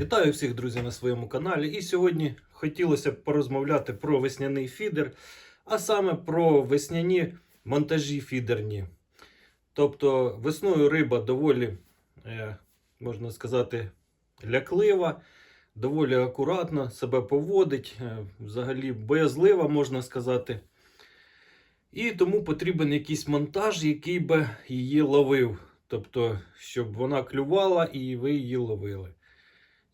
Вітаю всіх друзів на своєму каналі. І сьогодні хотілося б порозмовляти про весняний фідер, а саме про весняні монтажі фідерні. Тобто весною риба доволі, е, можна сказати, ляклива, доволі акуратно себе поводить, е, взагалі боязлива, можна сказати. І тому потрібен якийсь монтаж, який би її ловив. Тобто, щоб вона клювала і ви її ловили.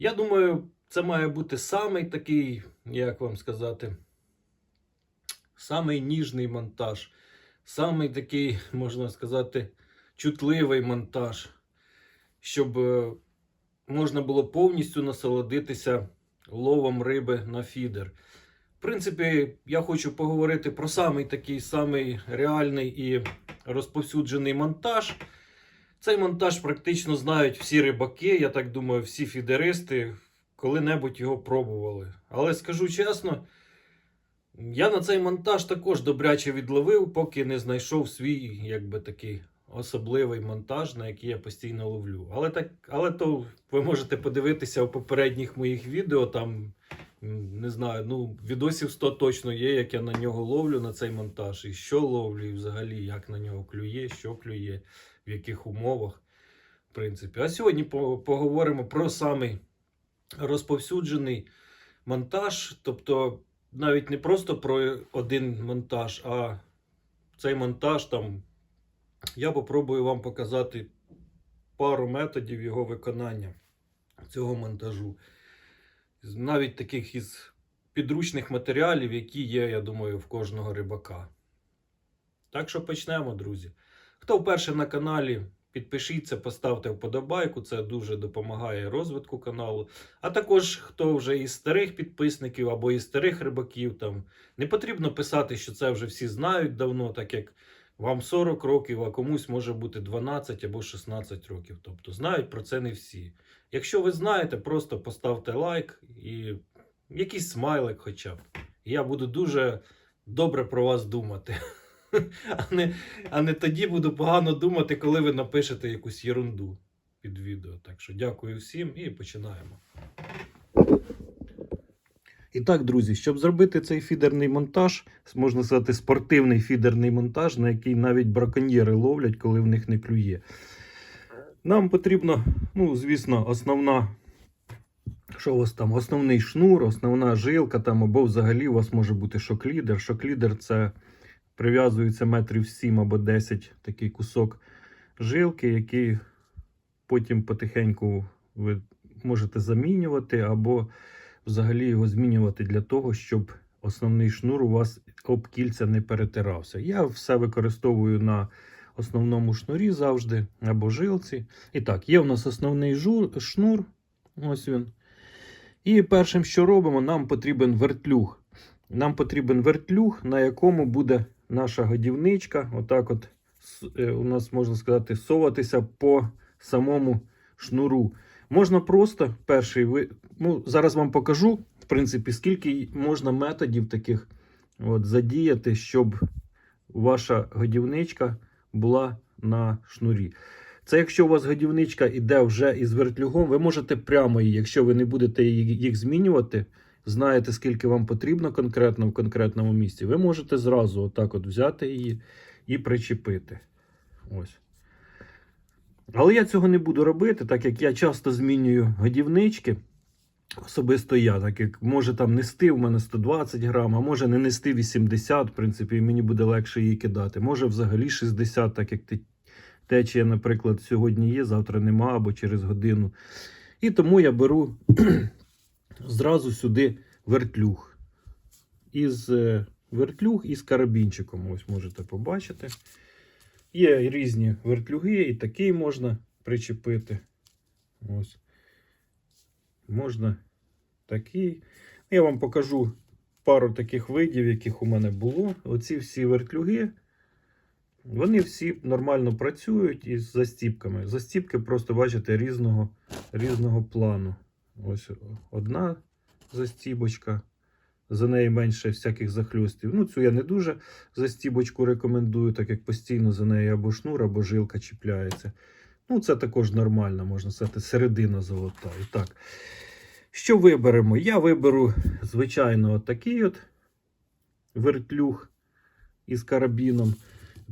Я думаю, це має бути самий такий, як вам сказати, самий ніжний монтаж, самий такий, можна сказати, чутливий монтаж, щоб е, можна було повністю насолодитися ловом риби на фідер. В принципі, я хочу поговорити про самий такий самий реальний і розповсюджений монтаж. Цей монтаж практично знають всі рибаки, я так думаю, всі фідеристи коли-небудь його пробували. Але скажу чесно, я на цей монтаж також добряче відловив, поки не знайшов свій, якби такий особливий монтаж, на який я постійно ловлю. Але так, але то ви можете подивитися у попередніх моїх відео. Там не знаю, ну відосів 100 точно є, як я на нього ловлю на цей монтаж, і що ловлю, і взагалі як на нього клює, що клює в яких умовах. В принципі. А сьогодні поговоримо про самий розповсюджений монтаж. Тобто навіть не просто про один монтаж, а цей монтаж там. Я попробую вам показати пару методів його виконання цього монтажу. Навіть таких із підручних матеріалів, які є, я думаю, в кожного рибака. Так що почнемо, друзі. Хто вперше на каналі, підпишіться, поставте вподобайку, це дуже допомагає розвитку каналу. А також хто вже із старих підписників або із старих рибаків, там не потрібно писати, що це вже всі знають давно, так як вам 40 років, а комусь може бути 12 або 16 років. Тобто знають про це не всі. Якщо ви знаєте, просто поставте лайк і якийсь смайлик хоча б. Я буду дуже добре про вас думати. А не, а не тоді буду погано думати, коли ви напишете якусь ерунду під відео. Так що дякую всім і починаємо. І так, друзі, щоб зробити цей фідерний монтаж, можна сказати, спортивний фідерний монтаж, на який навіть браконьєри ловлять, коли в них не клює. Нам потрібно, ну, звісно, основна. Що у вас там? Основний шнур, основна жилка там, або взагалі у вас може бути шоклідер. Шоклідер це прив'язується метрів 7 або 10 такий кусок жилки, який потім потихеньку ви можете замінювати, або взагалі його змінювати для того, щоб основний шнур у вас об кільця не перетирався. Я все використовую на основному шнурі завжди, або жилці. І так, є у нас основний жур, шнур. Ось він. І першим, що робимо, нам потрібен вертлюг. Нам потрібен вертлюг, на якому буде наша годівничка. Отак, от е, у нас можна сказати, соватися по самому шнуру. Можна просто перший. Ну, зараз вам покажу, в принципі, скільки можна методів таких от, задіяти, щоб ваша годівничка була на шнурі. Це якщо у вас годівничка іде вже із вертлюгом, ви можете прямо її, якщо ви не будете їх змінювати, знаєте, скільки вам потрібно конкретно в конкретному місці, ви можете зразу отак от взяти її і причепити. Ось. Але я цього не буду робити, так як я часто змінюю годівнички. Особисто я, так як може там нести в мене 120 грам, а може не нести 80, в принципі, і мені буде легше її кидати. Може взагалі 60, так як те- течія, наприклад, сьогодні є, завтра нема або через годину. І тому я беру зразу сюди вертлюг. Із е, вертлюг із карабінчиком. Ось можете побачити. Є різні вертлюги, і такий можна причепити. Ось. Можна такий. Я вам покажу пару таких видів, яких у мене було. Оці всі вертлюги. Вони всі нормально працюють із застіпками. Застіпки просто бачите різного, різного плану. Ось одна застібочка. За неї менше всяких захльостів. Ну, цю я не дуже застібочку рекомендую, так як постійно за нею або шнур, або жилка чіпляється. Ну, це також нормально, можна сказати, середина золота. І так. Що виберемо? Я виберу, звичайно, такий от вертлюг із карабіном.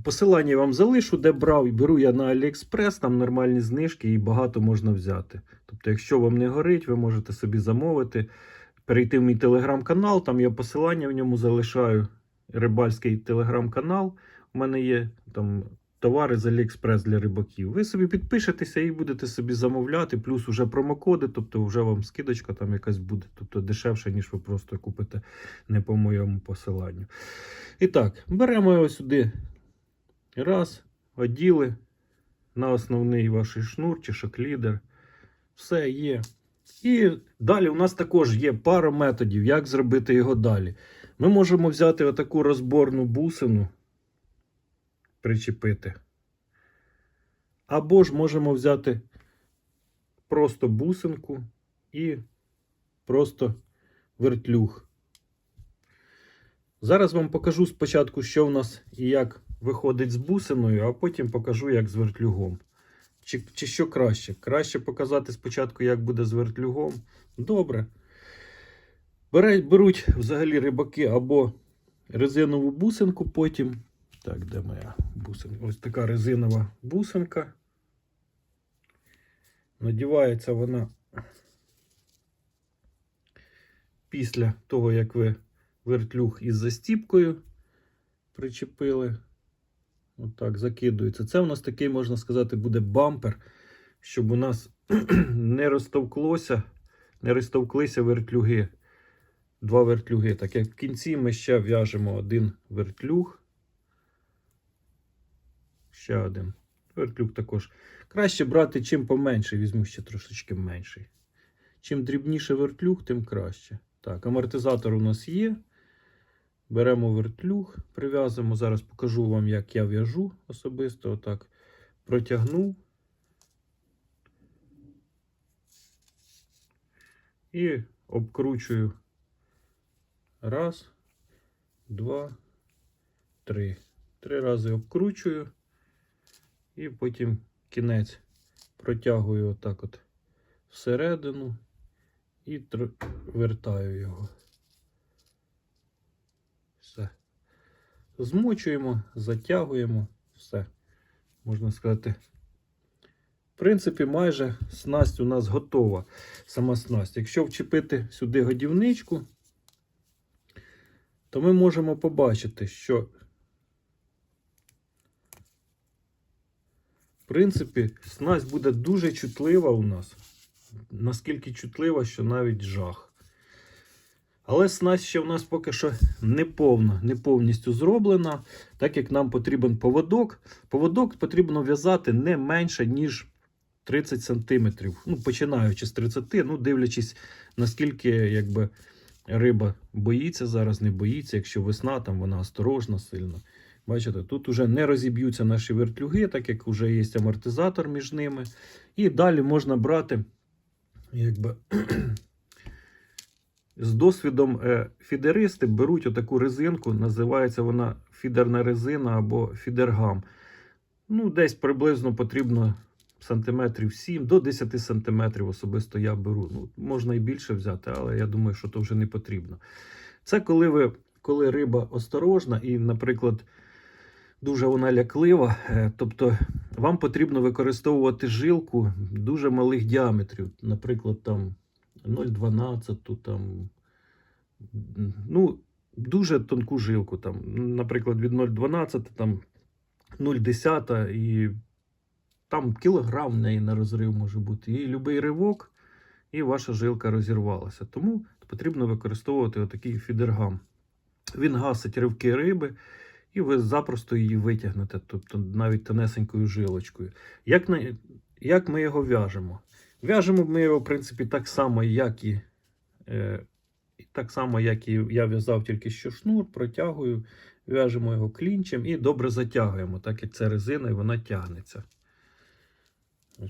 Посилання я вам залишу, де брав. Беру я на AliExpress, там нормальні знижки і багато можна взяти. Тобто, якщо вам не горить, ви можете собі замовити, перейти в мій телеграм-канал, там я посилання в ньому залишаю. Рибальський телеграм-канал. У мене є там товари з AliExpress для рибаків. Ви собі підпишетеся і будете собі замовляти, плюс уже промокоди, тобто вже вам скидочка там якась буде, тобто дешевше, ніж ви просто купите не по моєму посиланню. І так, беремо його сюди. Раз, оділи на основний ваш шнур чи шоклідер. Все є. І далі у нас також є пара методів, як зробити його далі. Ми можемо взяти отаку розборну бусину, причепити. Або ж можемо взяти просто бусинку і просто вертлюг. Зараз вам покажу спочатку, що в нас і як виходить з бусиною, а потім покажу, як з вертлюгом. Чи, чи що краще? Краще показати спочатку, як буде з вертлюгом. Добре. Бере- Беруть взагалі рибаки або резинову бусинку потім. Так, де моя бусинка? Ось така резинова бусинка. Надівається вона після того, як ви вертлюг із застіпкою причепили. Отак, закидується. Це у нас такий, можна сказати, буде бампер, щоб у нас не розтовклося, не розтовклися вертлюги. Два вертлюги. Так як в кінці ми ще в'яжемо один вертлюг. Ще один. Вертлюг також. Краще брати чим поменше, візьму ще трошечки менший. Чим дрібніше вертлюг, тим краще. Так, амортизатор у нас є. Беремо вертлюг, прив'язуємо. Зараз покажу вам, як я в'яжу особисто. Отак протягнув. І обкручую. Раз, два, три. Три рази обкручую. І потім кінець протягую отак от всередину і вертаю його. Все. Змочуємо, затягуємо, все. Можна сказати. В принципі, майже снасть у нас готова. Сама снасть. Якщо вчепити сюди годівничку, то ми можемо побачити, що в принципі снасть буде дуже чутлива у нас. Наскільки чутлива, що навіть жах. Але снасть ще в нас поки що не повна, не повністю зроблена, так як нам потрібен поводок. Поводок потрібно в'язати не менше, ніж 30 см. Ну, починаючи з 30, ну, дивлячись, наскільки якби, риба боїться зараз, не боїться. Якщо весна, там вона осторожна сильно. Бачите, тут вже не розіб'ються наші вертлюги, так як вже є амортизатор між ними. І далі можна брати, якби. З досвідом е, фідеристи беруть отаку резинку, називається вона фідерна резина або фідергам. Ну, десь приблизно потрібно сантиметрів 7 до 10 сантиметрів особисто я беру. Ну, можна і більше взяти, але я думаю, що то вже не потрібно. Це коли ви, коли риба осторожна і, наприклад, дуже вона ляклива, е, тобто вам потрібно використовувати жилку дуже малих діаметрів, наприклад, там 0,12, там, ну, дуже тонку жилку, там, наприклад, від 0,12, там 0,10 і там кілограм в неї на розрив може бути. І будь-який ривок, і ваша жилка розірвалася. Тому потрібно використовувати отакий фідергам. Він гасить ривки риби, і ви запросто її витягнете, тобто навіть тонесенькою жилочкою. Як, як ми його в'яжемо? В'яжемо ми його, в принципі, так само, як і, е, так само, як і я в'язав тільки що шнур, протягую, в'яжемо його клінчем і добре затягуємо, так як це резина і вона тягнеться.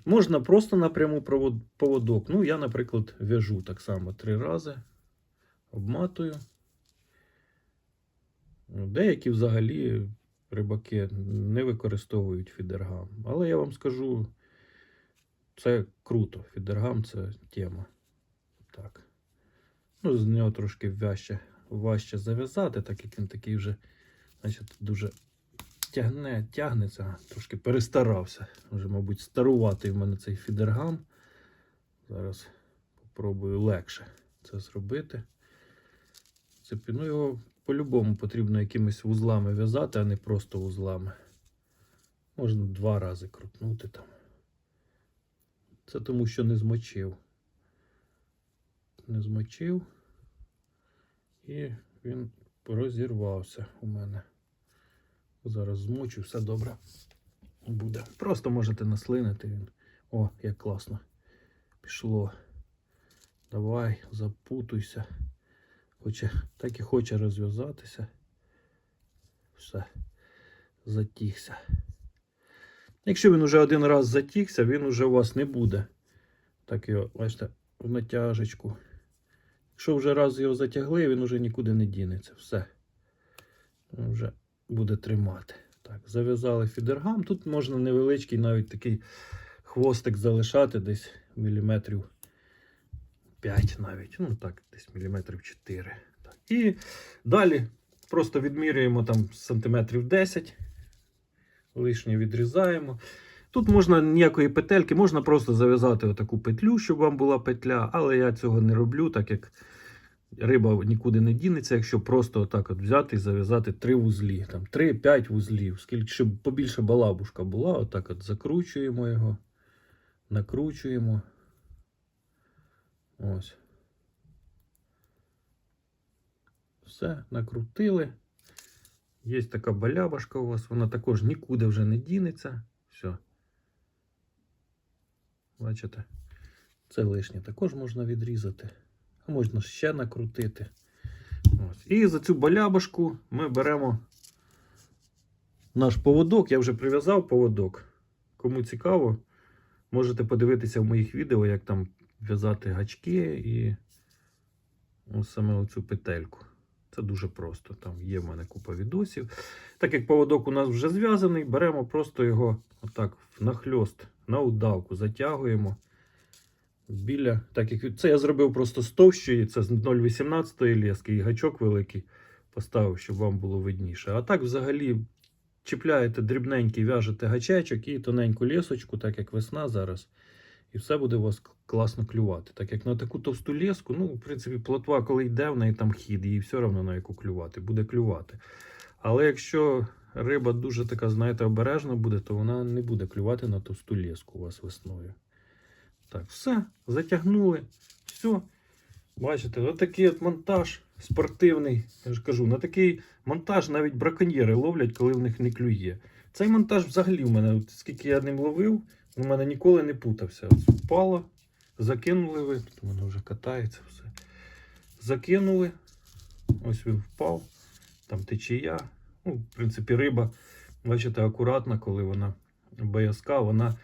Можна просто напряму поводок. Ну, я, наприклад, в'яжу так само три рази, обматую. Ну, Деякі взагалі рибаки не використовують фідергам. Але я вам скажу, це круто. Фідергам це тема. Так. Ну, з нього трошки важче, важче зав'язати, так як він такий вже, значить, дуже тягне, тягнеться, трошки перестарався. Вже, мабуть, старуватий в мене цей фідергам. Зараз попробую легше це зробити. Це, ну, його по-любому потрібно якимись вузлами в'язати, а не просто вузлами. Можна два рази крутнути там. Це тому, що не змочив. Не змочив. І він розірвався у мене. Зараз змочу, все добре буде. Просто можете наслинити він. О, як класно. Пішло. Давай, запутуйся. Хоче, так і хоче розв'язатися. Все. Затігся. Якщо він уже один раз затігся, він уже у вас не буде. Так його, бачите, в натяжечку. Якщо вже раз його затягли, він уже нікуди не дінеться. Все. Він вже буде тримати. Так, зав'язали фідергам. Тут можна невеличкий навіть такий хвостик залишати десь міліметрів 5 навіть. Ну так, десь міліметрів 4. Так. І далі просто відмірюємо там сантиметрів 10. Лишнє відрізаємо. Тут можна ніякої петельки, можна просто зав'язати отаку петлю, щоб вам була петля, але я цього не роблю, так як риба нікуди не дінеться, якщо просто отак от взяти і зав'язати три вузлі, там 3-5 вузлів, скільки щоб побільше балабушка була, отак от закручуємо його, накручуємо. Ось. Все, накрутили. Є така балябашка у вас, вона також нікуди вже не дінеться. Все. Бачите? Це лишнє також можна відрізати. А можна ще накрутити. Ось. І за цю балябашку ми беремо наш поводок. Я вже прив'язав поводок. Кому цікаво, можете подивитися в моїх відео, як там в'язати гачки і ось саме оцю петельку. Це дуже просто. Там є в мене купа відосів. Так як поводок у нас вже зв'язаний, беремо просто його отак нахльост, на удавку, затягуємо. Біля, так як це я зробив просто з товщої, це з 0,18 лески і гачок великий поставив, щоб вам було видніше. А так взагалі чіпляєте дрібненький, в'яжете гачечок і тоненьку лісочку, так як весна зараз. І все буде у вас класно клювати. Так як на таку товсту леску, ну, в принципі, плотва, коли йде, в неї там хід, їй все одно на яку клювати, буде клювати. Але якщо риба дуже така, знаєте, обережна буде, то вона не буде клювати на товсту леску у вас весною. Так, все, затягнули. Все. Бачите, отакий от монтаж спортивний. Я ж кажу, на такий монтаж навіть браконьєри ловлять, коли в них не клює. Цей монтаж взагалі в мене, скільки я ним ловив, у мене ніколи не путався. Впало, закинули ви, тут воно вже катається все. Закинули. Ось він впав, там течія. Ну, в принципі, риба, бачите, акуратна, коли вона боязка, вона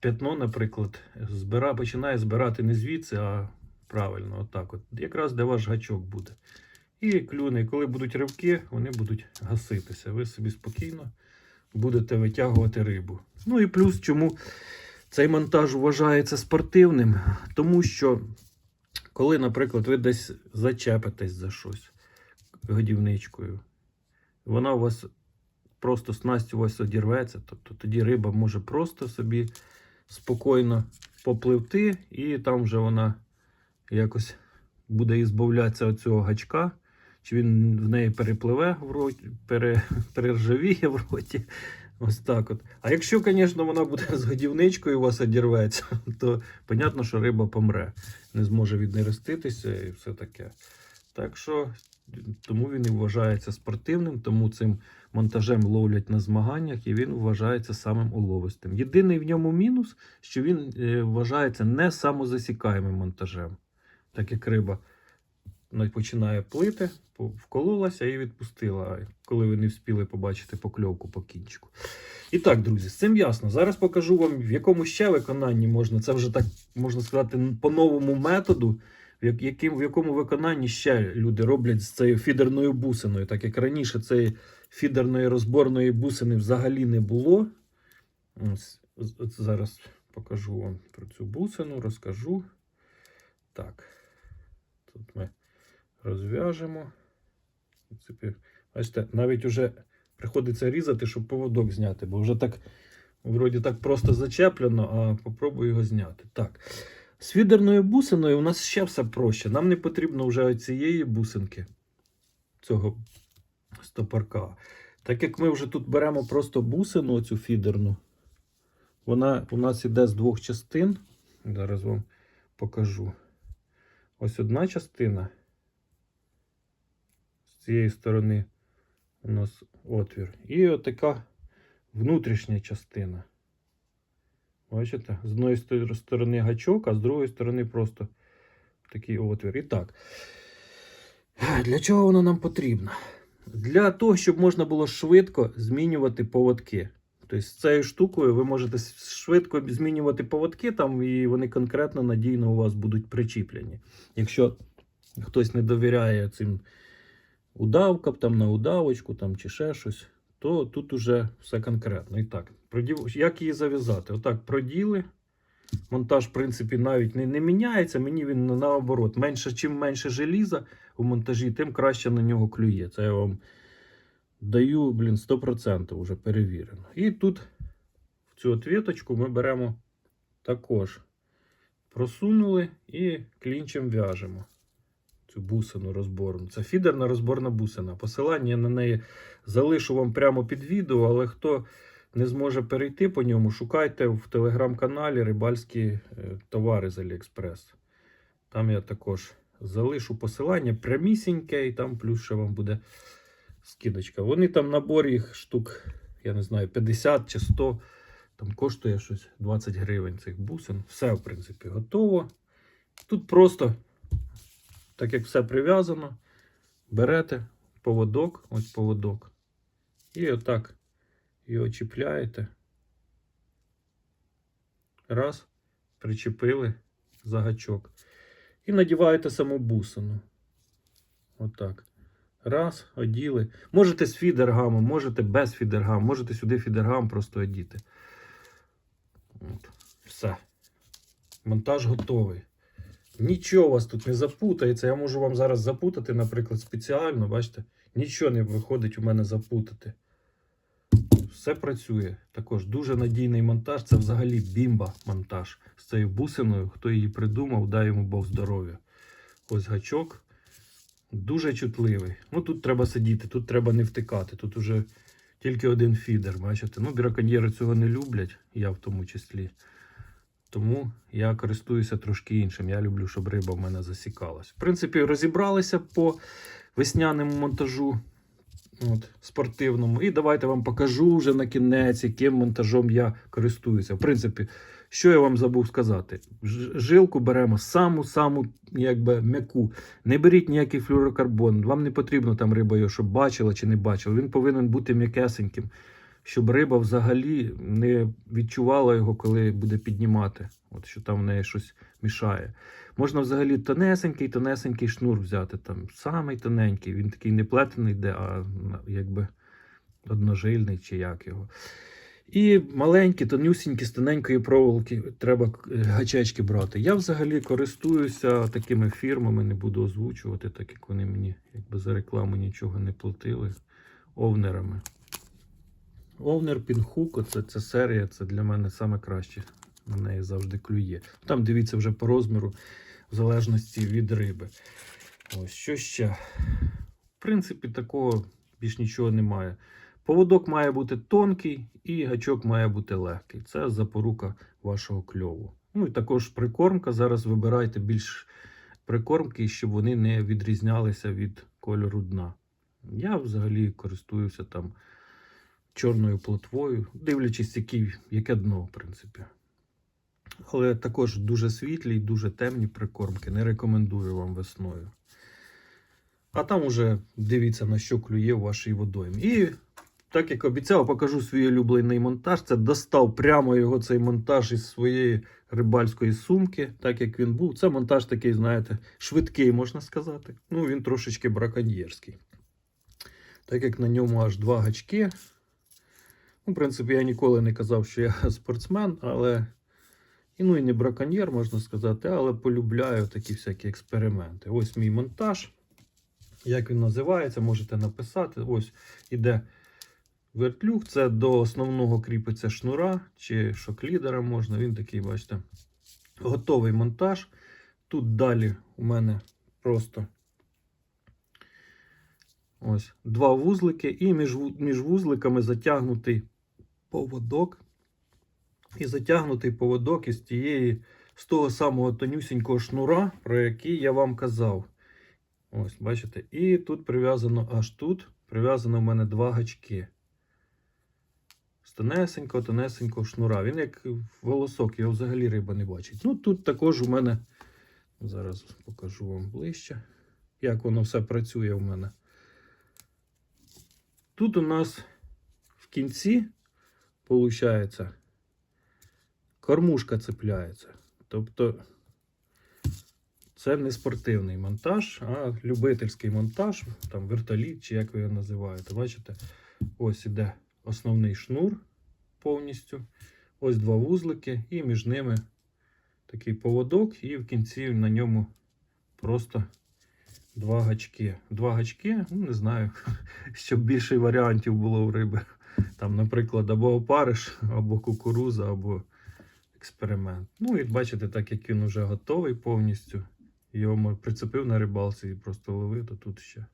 п'ятно, наприклад, збира, починає збирати не звідси, а правильно, отак. От. Якраз де ваш гачок буде. І клюне, коли будуть ривки, вони будуть гаситися. Ви собі спокійно будете витягувати рибу. Ну і плюс, чому цей монтаж вважається спортивним, тому що, коли, наприклад, ви десь зачепитесь за щось годівничкою, вона у вас просто снасть у вас одірветься, тобто тоді риба може просто собі спокійно попливти, і там вже вона якось буде ізбавлятися від цього гачка. Чи він в неї перепливе в роті, пере, перержавіє в роті. Ось так от. А якщо, звісно, вона буде з годівничкою у вас одірветься, то понятно, що риба помре, не зможе віднереститися і все таке. Так що, тому він і вважається спортивним, тому цим монтажем ловлять на змаганнях, і він вважається самим уловистим. Єдиний в ньому мінус, що він е, вважається не самозасікаємим монтажем, так як риба починає плити, вкололася і відпустила, коли ви не встигли побачити покльовку по кінчику. І так, друзі, з цим ясно. Зараз покажу вам, в якому ще виконанні можна. Це вже так можна сказати, по новому методу, в, яким, в якому виконанні ще люди роблять з цією фідерною бусиною, так як раніше цієї фідерної розборної бусини взагалі не було. Ось, зараз покажу вам про цю бусину, розкажу. Так. Тут ми розв'яжемо. Бачите, навіть уже приходиться різати, щоб поводок зняти, бо вже так, вроді так просто зачеплено, а попробую його зняти. Так. З фідерною бусиною у нас ще все проще. Нам не потрібно вже цієї бусинки, цього стопорка. Так як ми вже тут беремо просто бусину, цю фідерну, вона у нас іде з двох частин. Зараз вам покажу. Ось одна частина. Цієї сторони у нас отвір. І отака внутрішня частина. Бачите? З стор- сторони гачок, а з другої сторони просто такий отвір. І так. Для чого воно нам потрібно? Для того, щоб можна було швидко змінювати поводки. Тобто з цією штукою ви можете швидко змінювати поводки, там, і вони конкретно надійно у вас будуть причіплені. Якщо хтось не довіряє цим удавкам, там, на удавочку там, чи ще щось, то тут уже все конкретно. І так, продів... як її зав'язати? Отак, проділи. Монтаж, в принципі, навіть не, не міняється. Мені він наоборот. Менше, чим менше желіза у монтажі, тим краще на нього клює. Це я вам даю, блін, 100% вже перевірено. І тут в цю отвіточку ми беремо також. Просунули і клінчем в'яжемо цю бусину розборну. Це фідерна розборна бусина. Посилання на неї залишу вам прямо під відео, але хто не зможе перейти по ньому, шукайте в телеграм-каналі рибальські е, товари з Аліекспрес. Там я також залишу посилання прямісіньке, і там плюс ще вам буде скидочка. Вони там набор їх штук, я не знаю, 50 чи 100. Там коштує щось 20 гривень цих бусин. Все, в принципі, готово. Тут просто, так як все прив'язано, берете поводок, ось поводок. І отак його чіпляєте. Раз, причепили за гачок. І надіваєте саму бусину. Отак. Раз, оділи. Можете з фідергамом, можете без фідергам, можете сюди фідергам просто одіти. От. Все. Монтаж готовий. Нічого вас тут не запутається. Я можу вам зараз запутати, наприклад, спеціально, бачите, нічого не виходить у мене запутати. Все працює. Також дуже надійний монтаж. Це взагалі бімба монтаж з цією бусиною. Хто її придумав, дай йому Бог здоров'я. Ось гачок. Дуже чутливий. Ну тут треба сидіти, тут треба не втикати. Тут уже тільки один фідер, бачите. Ну, браконьєри цього не люблять, я в тому числі. Тому я користуюся трошки іншим. Я люблю, щоб риба в мене засікалась. В принципі, розібралися по весняному монтажу от, спортивному. І давайте вам покажу вже на кінець, яким монтажом я користуюся. В принципі, що я вам забув сказати? Жилку беремо саму-саму м'яку. Не беріть ніякий флюорокарбон. Вам не потрібно там риба його, щоб бачила чи не бачила. Він повинен бути м'якесеньким, щоб риба взагалі не відчувала його, коли буде піднімати. От що там в неї щось мішає. Можна взагалі тонесенький, тонесенький шнур взяти. Там самий тоненький. Він такий не плетений йде, а якби одножильний чи як його. І маленькі, тонюсінькі, з тоненької проволоки треба е, гачечки брати. Я взагалі користуюся такими фірмами, не буду озвучувати, так як вони мені якби за рекламу нічого не платили. Овнерами. Овнер Пінхук, оце це серія, це для мене саме краще. На неї завжди клює. Там дивіться вже по розміру, в залежності від риби. Ось що ще. В принципі, такого більш нічого немає. Поводок має бути тонкий і гачок має бути легкий. Це запорука вашого кльову. Ну і також прикормка. Зараз вибирайте більш прикормки, щоб вони не відрізнялися від кольору дна. Я взагалі користуюся там чорною плотвою, дивлячись, які, яке дно, в принципі. Але також дуже світлі і дуже темні прикормки. Не рекомендую вам весною. А там уже дивіться, на що клює в вашій водоймі. І так як обіцяв, покажу свій улюблений монтаж. Це достав прямо його цей монтаж із своєї рибальської сумки, так як він був. Це монтаж такий, знаєте, швидкий, можна сказати. Ну, він трошечки браконьєрський. Так як на ньому аж два гачки. Ну, в принципі, я ніколи не казав, що я спортсмен, але І, ну і не браконьєр, можна сказати, але полюбляю такі всякі експерименти. Ось мій монтаж. Як він називається, можете написати. Ось іде вертлюг. Це до основного кріпиться шнура чи шоклідера можна. Він такий, бачите, готовий монтаж. Тут далі у мене просто ось два вузлики, і між, між вузликами затягнутий поводок. І затягнутий поводок із тієї, з того самого тонюсінького шнура, про який я вам казав. Ось, бачите, і тут прив'язано аж тут, прив'язано в мене два гачки. З тонесенького, тонесенького шнура. Він як волосок, його взагалі риба не бачить. Ну, тут також у мене, зараз покажу вам ближче, як воно все працює у мене. Тут у нас в кінці, виходить, кормушка цепляється. Тобто це не спортивний монтаж, а любительський монтаж, там вертоліт, чи як ви його називаєте. Бачите, ось іде основний шнур повністю. Ось два вузлики, і між ними такий поводок, і в кінці на ньому просто два гачки. Два гачки, ну не знаю, щоб більше варіантів було в риби. Там, наприклад, або опариш, або кукуруза, або експеримент. Ну, і бачите, так як він вже готовий повністю. Його прицепив на рибалці і просто ловив, то тут ще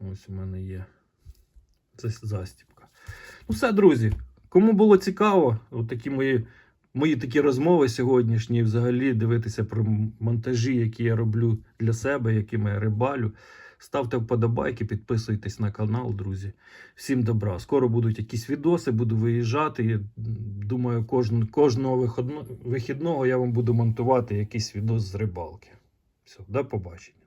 ось у мене є. Це застіпка. Ну все, друзі. Кому було цікаво, от такі мої, мої такі розмови сьогоднішні, взагалі дивитися про монтажі, які я роблю для себе, якими я рибалю. Ставте вподобайки, підписуйтесь на канал, друзі. Всім добра. Скоро будуть якісь відоси, буду виїжджати. Думаю, кожен, кожного вихідного я вам буду монтувати якийсь відос з рибалки. Все, до побачення.